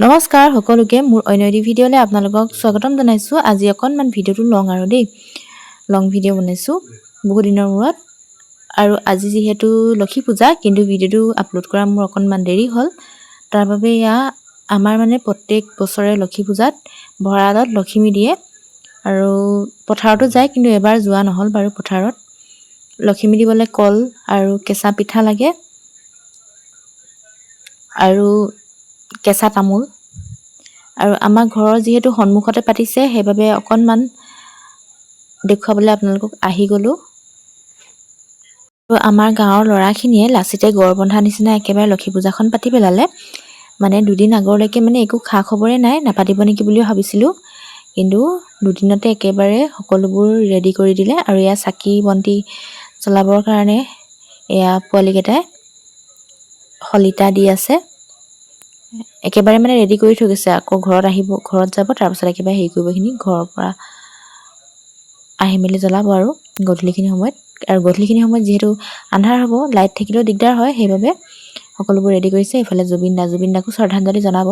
নমস্কাৰ সকলোকে মোৰ অন্য এটি ভিডিঅ'লৈ আপোনালোকক স্বাগতম জনাইছোঁ। আজি অকণমান ভিডিঅ'টো লং আৰু দেই। লং ভিডিঅ' বনাইছোঁ বহুত দিনৰ মূৰত। আৰু আজি যিহেতু লক্ষী পূজা কিন্তু ভিডিঅ'টো আপলোড কৰা মোৰ অকণমান দেৰি হ'ল। তাৰ বাবে এয়া আমাৰ মানে প্ৰত্যেক বছৰে লক্ষী পূজাত ভঁৰালত লখিমী দিয়ে আৰু পথাৰতো যায় কিন্তু এবাৰ যোৱা নহ'ল বাৰু পথাৰত। লখিমী দিবলৈ কল আৰু কেঁচা পিঠা লাগে। আৰু কেঁচা তামোল। আৰু আমাৰ ঘৰৰ যিহেতু সন্মুখতে পাতিছে সেইবাবে অকণমান দেখুৱাবলৈ আপোনালোকক আহি গ'লোঁ। আৰু আমাৰ গাঁৱৰ ল'ৰাখিনিয়ে লাচিতে গড় বন্ধা নিচিনা একেবাৰে লক্ষী পূজাখন পাতি পেলালে। মানে দুদিন আগৰলৈকে মানে একো খা খবৰে নাই নাপাতিব নেকি বুলিও ভাবিছিলোঁ। কিন্তু দুদিনতে একেবাৰে সকলোবোৰ ৰেডি কৰি দিলে আৰু এয়া চাকি বন্তি জ্বলাবৰ কাৰণে এয়া পোৱালিকেইটাই শলিতা দি আছে। একেবাৰে মানে ৰেডি কৰি থৈ গৈছে। আকৌ ঘৰত আহিব ঘৰত যাব তাৰপাছত একেবাৰে হেৰি কৰিব এইখিনি ঘৰৰ পৰা আহি মেলি জ্বলাব আৰু গধূলিখিনি সময়ত। আৰু গধূলিখিনি সময়ত যিহেতু আন্ধাৰ হ'ব লাইট থাকিলেও দিগদাৰ হয় সেইবাবে সকলোবোৰ ৰেডি কৰিছে। এইফালে জুবিন দা জুবিন দাকো শ্ৰদ্ধাঞ্জলি জনাব।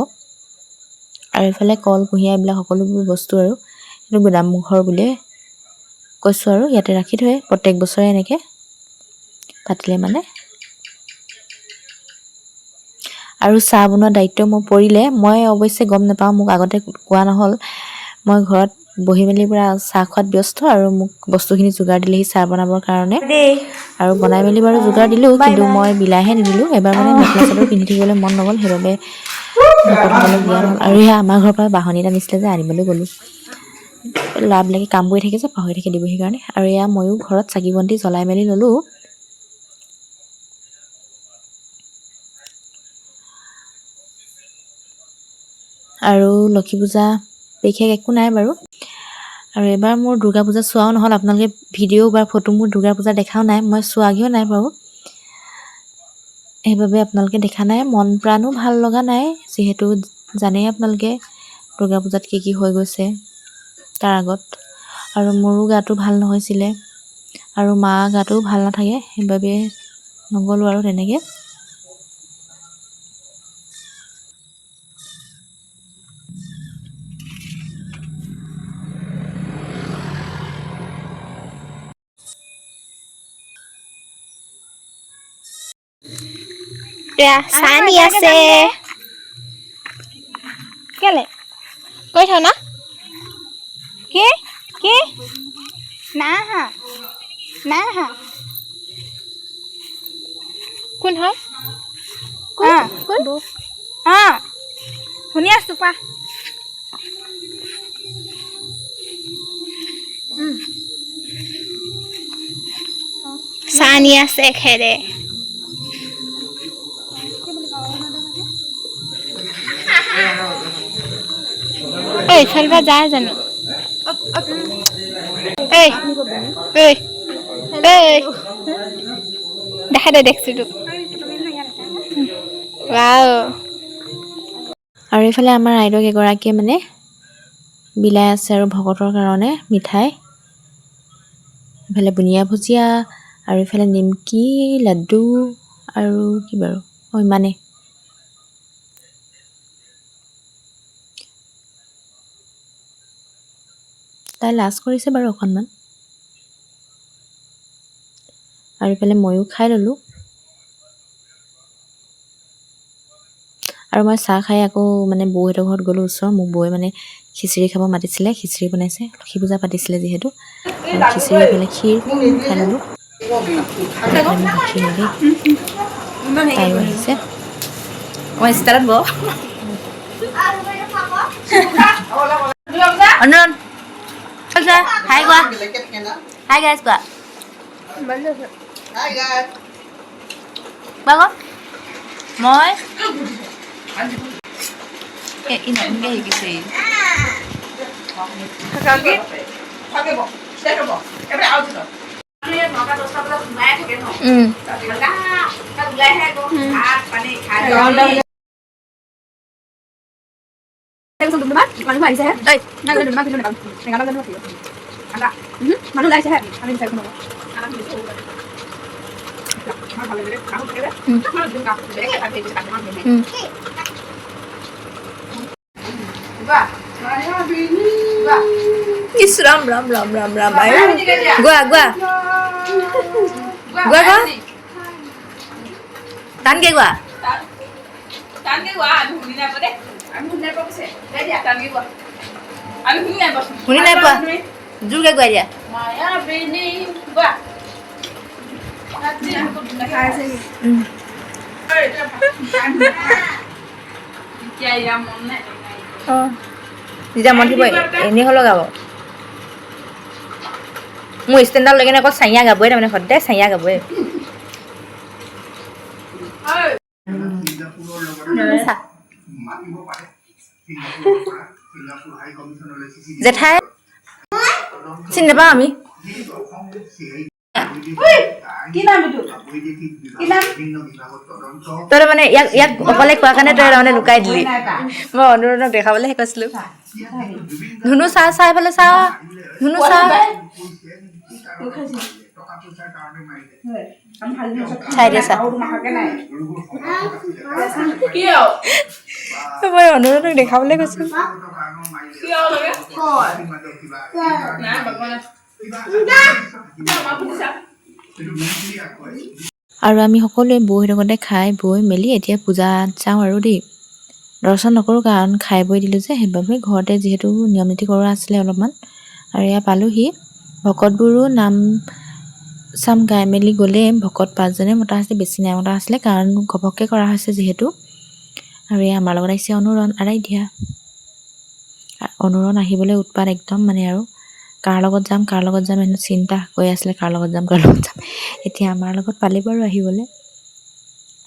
আৰু এইফালে কল কুঁহিয়াৰ এইবিলাক সকলোবোৰ বস্তু আৰু সেইটো গুদাম ঘৰ বুলিয়ে কৈছোঁ আৰু। ইয়াতে ৰাখি থয় প্ৰত্যেক বছৰে এনেকৈ পাতিলে মানে আৰু চাহ বনোৱা দায়িত্ব মোৰ পৰিলে। মই অৱশ্যে গম নাপাওঁ মোক আগতে কোৱা নহ'ল। মই ঘৰত বহি মেলি পূৰা চাহ খোৱাত ব্যস্ত আৰু মোক বস্তুখিনি যোগাৰ দিলেহি চাহ বনাবৰ কাৰণে। আৰু বনাই মেলি বাৰু যোগাৰ দিলোঁ কিন্তু মই বিলাইহে নিদিলোঁ। এবাৰ মানে মেখেলা চাদৰ পিন্ধি থাকিবলৈ মন নগ'ল সেইবাবে আৰু সেয়া আমাৰ ঘৰৰ পৰা বাহনী এটা নিছিলে যে আনিবলৈ গ'লোঁ। ল'ৰাবিলাকে কাম কৰি থাকে যে পাহৰি থাকে দিবহি কাৰণে। আৰু এয়া ময়ো ঘৰত চাকি বন্তি জ্বলাই মেলি ল'লোঁ। আৰু লক্ষী পূজা বিশেষ একো নাই বাৰু। আৰু এবাৰ মোৰ দুৰ্গা পূজা চোৱাও নহ'ল আপোনালোকে ভিডিঅ' বা ফটো মোৰ দুৰ্গা পূজা দেখাও নাই মই চোৱাগৈও নাই বাৰু। সেইবাবে আপোনালোকে দেখা নাই মন প্ৰাণো ভাল লগা নাই যিহেতু জানেই আপোনালোকে দুৰ্গা পূজাত কি কি হৈ গৈছে তাৰ আগত। আৰু মোৰো গাটো ভাল নহৈছিলে আৰু মা গাটোও ভাল নাথাকে সেইবাবে নগ'লোঁ আৰু তেনেকৈ। চানি আছে কেলে কৈ থাক না কি কি নাই আহা নাই আহা কোন হয় কোন অঁ শুনি আছো কোৱা চানি আছে খেৰে এই পৰা যায় জানো? এই এই এই। দেখা দে দেখছো ৱাও। আৰু এইফালে আমাৰ আইদেউ এগৰাকীয়ে মানে বিলাই আছে আৰু ভকতৰ কাৰণে মিঠাই। এইফালে বুনিয়া ভুজিয়া আৰু এইফালে নিমকি লাড্ডু আৰু কি বাৰু? অঁ ইমানে তাই লাজ কৰিছে বাৰু অকণমান। আৰু এইফালে ময়ো খাই ল'লোঁ। আৰু মই চাহ খাই আকৌ মানে বৌহঁতৰ ঘৰত গ'লোঁ ওচৰৰ মোক বৌয়ে মানে খিচিৰি খাব মাতিছিলে খিচিৰি বনাইছে লক্ষী পূজা পাতিছিলে যিহেতু। খিচিৰি এইফালে ক্ষীৰ খাই ল'লোঁ। এইফালে মোৰ গাখীৰ দেই তাইও আহিছে মই ষ্টাৰত ব অনুৰণ হাই কোৱা হাই গাইজ কোৱা কোৱা আকৌ মই এ ই নতুনকৈ শিকিছে ই মানুহ আহিছেহে ঐ নাই গ'লে দুমাহ Đây con dùng bắt, bạn phải sẽ. Đây, ngay lên đường bắt luôn này con. Này ngang lên luôn thì. Ăn đã. Ừ, mà luôn đây sẽ. Ăn lên sẽ không được. Ăn lên sẽ. Ừ. Isso ram ram ram ram ram. Gua gua. Gua gua. Tan ke gua? Tan ke gua, huni na pare. উম। এতিয়া ইয়াৰ মন নাই অঁ। যেতিয়া মন থাকিব এনেই হ'লেও গাব। মোৰ ষ্টেণ্ডাৰ্ড লৈ কিনে অকল চাইয়া গাবই তাৰমানে সদায় চাইয়া গাবই। জেঠাই চিনি নাপাওঁ আমি। কি নাম এইটো? কি নাম? তই মানে ইয়াক ইয়াক অকলে কোৱাৰ কাৰণে তই তাৰমানে লুকাই দিলি। মই অনুৰোধক দেখাবলৈহে কৈছিলোঁ। ধুনু চাহ চাহ এইফালে চাহ ধুনু চাহ চাই দিয়া কিয় মই অনুৰোধক দেখাবলৈ সুধিছা আৰু আমি সকলোৱে বৌহঁতৰ লগতে খাই বৈ মেলি এতিয়া পূজাত যাওঁ আৰু দেই। দৰ্শন নকৰোঁ কাৰণ খাই বৈ দিলোঁ যে। সেইবাবে ঘৰতে যিহেতু নিয়ম নীতি কৰা আছিলে অলপমান। আৰু এয়া পালোহি। ভকতবোৰো নাম চাম গাই মেলি গ'লে ভকত পাঁচজনে মতা আছিলে বেছি নাই মতা আছিলে কাৰণ ঘপককৈ কৰা হৈছে যিহেতু। আৰু এয়া আমাৰ লগত আহিছে অনুৰণ আৰাই দিয়া অনুৰণ আহিবলৈ উৎপাত একদম মানে আৰু কাৰ লগত যাম কাৰ লগত যাম এনে চিন্তা কৈ আছিলে কাৰ লগত যাম কাৰ লগত যাম। এতিয়া আমাৰ লগত পালে বাৰু আহিবলৈ।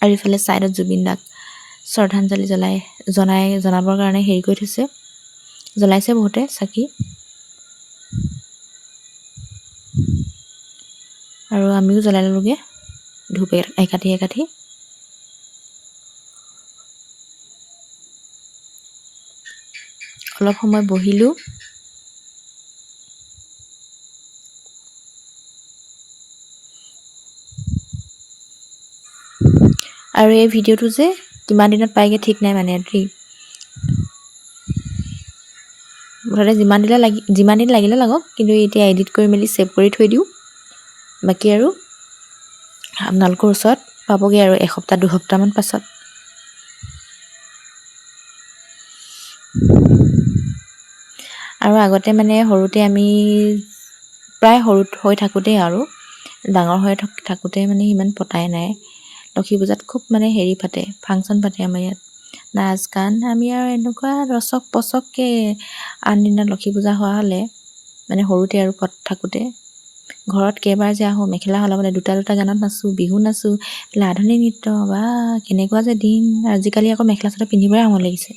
আৰু ইফালে ছাইডত জুবিন দাক শ্ৰদ্ধাঞ্জলি জ্বলাই জনাই জনাবৰ কাৰণে হেৰি কৰি থৈছে। জ্বলাইছে বহুতে চাকি। আৰু আমিও জ্বলাই ল'লোগৈ। ধূপ একাঠি একাঠি। অলপ সময় বহিলোঁ। আৰু এই ভিডিঅ'টো যে কিমান দিনত পায়গৈ ঠিক নাই মানে দেই। মুঠতে যিমান দিলে লাগি যিমান দিন লাগিলে লাগক কিন্তু এতিয়া এডিট কৰি মেলি ছেভ কৰি থৈ দিওঁ। বাকী আৰু আপোনালোকৰ ওচৰত পাবগৈ আৰু এসপ্তাহ দুসপ্তাহমান পাছত। আৰু আগতে মানে সৰুতে আমি প্ৰায় সৰু হৈ থাকোঁতেই আৰু ডাঙৰ হৈ থাক- থাকোঁতে মানে ইমান পতাই নাই। লক্ষী পূজাত খুব মানে হেৰি পাতে ফাংচন পাতে আমাৰ ইয়াত। নাচ গান আমি আৰু এনেকুৱা ৰচক পচককৈ আনদিনা লক্ষী পূজা হোৱা হ'লে মানে সৰুতে আৰু পত থাকোঁতে। ঘৰত কেইবাৰ যে আহোঁ মেখেলা সলাবলৈ দুটা দুটা গানত নাচোঁ বিহু নাচোঁ আধুনিক নৃত্য বা কেনেকুৱা যে দিন আজিকালি আকৌ মেখেলা চাদৰ পিন্ধিবই আমনি লাগিছে।